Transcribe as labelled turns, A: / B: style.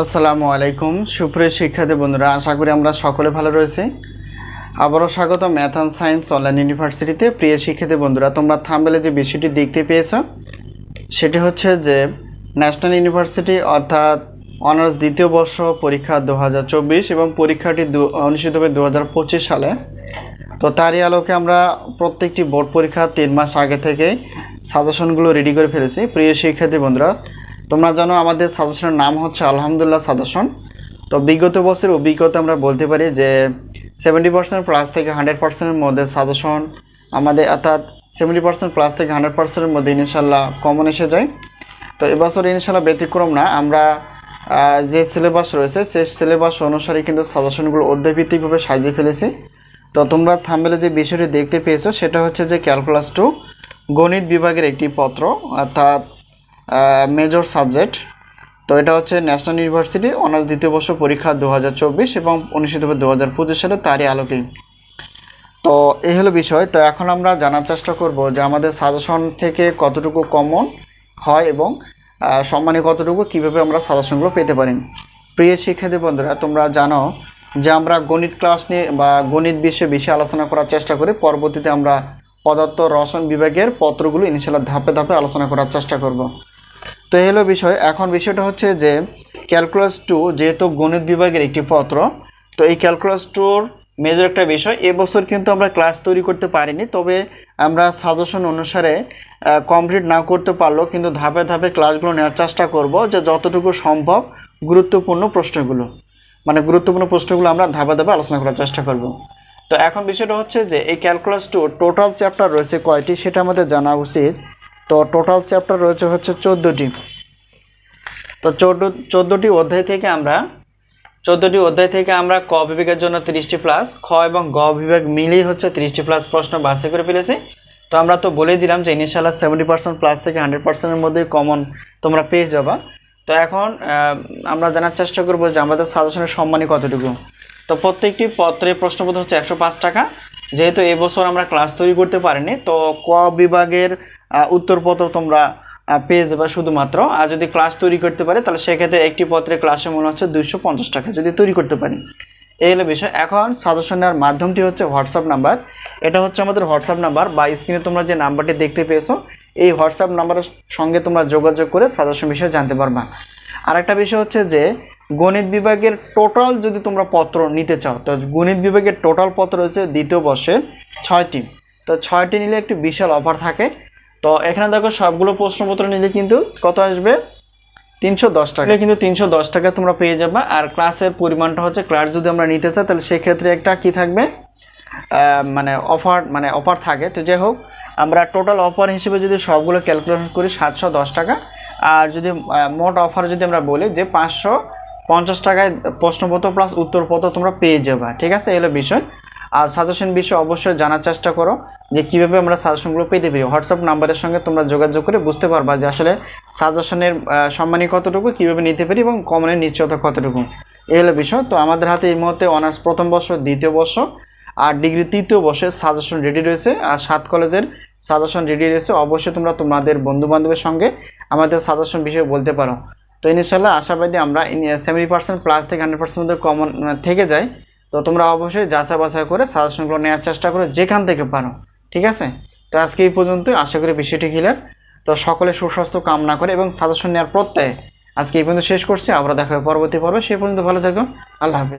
A: আসসালামু আলাইকুম। সুপ্রিয় শিক্ষার্থী বন্ধুরা, আশা করি আমরা সকলে ভালো রয়েছি। আবারও স্বাগত ম্যাথ অ্যান্ড সায়েন্স অনলাইন ইউনিভার্সিটিতে প্রিয় শিক্ষার্থী বন্ধুরা, তোমরা থামবেলে যে বিষয়টি দেখতে পেয়েছ, সেটি হচ্ছে যে ন্যাশনাল ইউনিভার্সিটি অর্থাৎ অনার্স দ্বিতীয় বর্ষ পরীক্ষা দু হাজার চব্বিশ এবং পরীক্ষাটি অনুষ্ঠিত হবে দু হাজার পঁচিশ সালে। তো তারই আলোকে আমরা প্রত্যেকটি বোর্ড পরীক্ষা তিন মাস আগে থেকে সাজেশনগুলো রেডি করে ফেলেছি। প্রিয় শিক্ষার্থী বন্ধুরা তোমরা জানো আমাদের সাজেশনের নাম হচ্ছে আলহামদুলিল্লাহ সাজেশন। তো বিগত বছরের অভিজ্ঞতা আমরা বলতে পারি যে সেভেন্টি পার্সেন্ট প্লাস থেকে হান্ড্রেড পার্সেন্টের মধ্যে সাজেশন আমাদের, অর্থাৎ সেভেন্টি পার্সেন্ট প্লাস থেকে হান্ড্রেড পার্সেন্টের মধ্যে ইনশাল্লাহ কমন এসে যায়। তো এবছর ইনশাল্লাহ ব্যতিক্রম না, আমরা যে সিলেবাস রয়েছে সেই সিলেবাস অনুসারে কিন্তু সাজেশনগুলো অধ্যায়ভিত্তিকভাবে সাজিয়ে ফেলেছি। তো তোমরা থাম্বেলে যে বিষয়টি দেখতে পেয়েছ, সেটা হচ্ছে যে ক্যালকুলাস টু গণিত বিভাগের একটি পত্র, অর্থাৎ মেজর সাবজেক্ট তো এটা হচ্ছে ন্যাশনাল ইউনিভার্সিটি অনার্স দ্বিতীয় বর্ষ পরীক্ষা দু হাজার চব্বিশ এবং অনুষ্ঠিত হবে দু হাজার পঁচিশ সালে তারই আলোকেই তো এই হলো বিষয়। তো এখন আমরা জানার চেষ্টা করব যে আমাদের সাজেশন থেকে কতটুকু কমন হয় এবং সম্মানে কতটুকু, কীভাবে আমরা সাজেশনগুলো পেতে পারি। প্রিয় শিক্ষার্থী বন্ধুরা, তোমরা জানো যে আমরা গণিত ক্লাস নিয়ে বা গণিত বিষয়ে বেশি আলোচনা করার চেষ্টা করি। পরবর্তীতে আমরা পদার্থ রসায়ন বিভাগের পত্রগুলো ইনশাল্লাহ ধাপে ধাপে আলোচনা করার চেষ্টা করব। তো হলো বিষয়, এখন বিষয়টা হচ্ছে যে ক্যালকুলাস টু যেহেতু গণিত বিভাগের একটি পত্র, তো এই ক্যালকুলাস টুর মেজর একটা বিষয়, এবছর কিন্তু আমরা ক্লাস তৈরি করতে পারিনি, তবে আমরা সাজেশন অনুসারে কমপ্লিট না করতে পারলেও কিন্তু ধাপে ধাপে ক্লাসগুলো নেওয়ার চেষ্টা করব যে যতটুকু সম্ভব গুরুত্বপূর্ণ প্রশ্নগুলো মানে গুরুত্বপূর্ণ প্রশ্নগুলো আমরা ধাপে ধাপে আলোচনা করার চেষ্টা করব। তো এখন বিষয়টা হচ্ছে যে এই ক্যালকুলাস টু টোটাল চ্যাপ্টার রয়েছে কয়টি সেটা আমাদের জানা উচিত। তো টোটাল চ্যাপ্টার রয়েছে হচ্ছে চোদ্দোটি। তো চোদ্দ, চোদ্দোটি অধ্যায় থেকে আমরা, চোদ্দোটি অধ্যায় থেকে আমরা ক বিভাগের জন্য তিরিশটি প্লাস খ এবং গ বিভাগ মিলেই হচ্ছে তিরিশটি প্লাস প্রশ্ন বাছাই করে ফেলেছি। তো আমরা তো বলেই দিলাম যে ইনিশিয়াল সেভেন্টি পার্সেন্ট প্লাস থেকে হান্ড্রেড পার্সেন্টের মধ্যে কমন তোমরা পেয়ে যাবা। তো এখন আমরা জানার চেষ্টা করব যে আমাদের সাজেশনের সম্মানই কতটুকু। তো প্রত্যেকটি পত্রে প্রশ্নপত্র হচ্ছে একশো পাঁচ টাকা। যেহেতু এবছর আমরা ক্লাস তৈরি করতে পারিনি, তো ক বিভাগের উত্তরপত্র তোমরা পেয়ে যাবে শুধুমাত্র। আর যদি ক্লাস তৈরি করতে পারে, তাহলে সেক্ষেত্রে একটি পত্রের ক্লাসে মনে হচ্ছে দুইশো পঞ্চাশ টাকা, যদি তৈরি করতে পারি। এই হলো বিষয়। এখন সাজেশন নেওয়ার মাধ্যমটি হচ্ছে হোয়াটসঅ্যাপ নাম্বার এটা হচ্ছে আমাদের হোয়াটসঅ্যাপ নাম্বার বা স্ক্রিনে তোমরা যে নাম্বারটি দেখতে পেয়েছ, এই হোয়াটসঅ্যাপ নাম্বারের সঙ্গে তোমরা যোগাযোগ করে সাজেশন বিষয়ে জানতে পারবা। আরেকটা বিষয় হচ্ছে যে গণিত বিভাগের টোটাল যদি তোমরা পত্র নিতে চাও, তো গণিত বিভাগের টোটাল পত্র হচ্ছে দ্বিতীয় বর্ষের ছয়টি। তো ছয়টি নিলে একটি বিশাল অফার থাকে। তো এখানে দেখো সবগুলো প্রশ্নপত্র নিলে কিন্তু কত আসবে? তিনশো দশ টাকা। কিন্তু তিনশো দশ টাকা তোমরা পেয়ে যাবে। আর ক্লাসের পরিমাণটা হচ্ছে ক্লাস যদি আমরা নিতে চাই, তাহলে সেক্ষেত্রে একটা কি থাকবে? মানে অফার মানে অফার থাকে। তো যাই হোক, আমরা টোটাল অফার হিসেবে যদি সবগুলো ক্যালকুলেশন করি, সাতশো দশ টাকা। আর যদি মোট অফার যদি আমরা বলি যে পাঁচশো পঞ্চাশ টাকায় প্রশ্নপত্র প্লাস উত্তরপত্র তোমরা পেয়ে যাবে, ঠিক আছে? এগুলো বিষয়। আর সাজেশন বিষয়ে অবশ্যই জানার চেষ্টা করো যে কীভাবে আমরা সাজেশনগুলো পেতে পারি। হোয়াটসঅ্যাপ নাম্বারের সঙ্গে তোমরা যোগাযোগ করে বুঝতে পারবা যে আসলে সাজেশনের সম্মানী কতটুকু, কীভাবে নিতে পারি এবং কমনের নিশ্চয়তা কতটুকু। এই হলো বিষয়। তো আমাদের হাতে এই মুহূর্তে অনার্স প্রথম বর্ষ, দ্বিতীয় বর্ষ আর ডিগ্রি তৃতীয় বর্ষের সাজেশন রেডি রয়েছে। আর সাত কলেজের সাজেশন রেডি রয়েছে। অবশ্যই তোমরা তোমাদের বন্ধু বান্ধবের সঙ্গে আমাদের সাজেশন বিষয়ে বলতে পারো। তো ইনশাল্লাহ আশাবাদী আমরা সেভেন্টি পার্সেন্ট প্লাস থেকে হান্ড্রেড পার্সেন্ট মধ্যে কমন থেকে যায় তো তোমরা অবশ্যই যাচা বাছা করে সাজেশনগুলো নেওয়ার চেষ্টা করো যেখান থেকে পারো, ঠিক আছে? তো আজকে এই পর্যন্তই, আশা করি বিষয়টি ক্লিয়ার তো সকলে সুস্বাস্থ্য কামনা করে এবং সাজেশন নেওয়ার প্রত্যয়ে আজকে এই পর্যন্ত শেষ করছি আমরা দেখা হবে পরবর্তী পর্বে সেই পর্যন্ত ভালো থাকো আল্লাহ হাফিজ।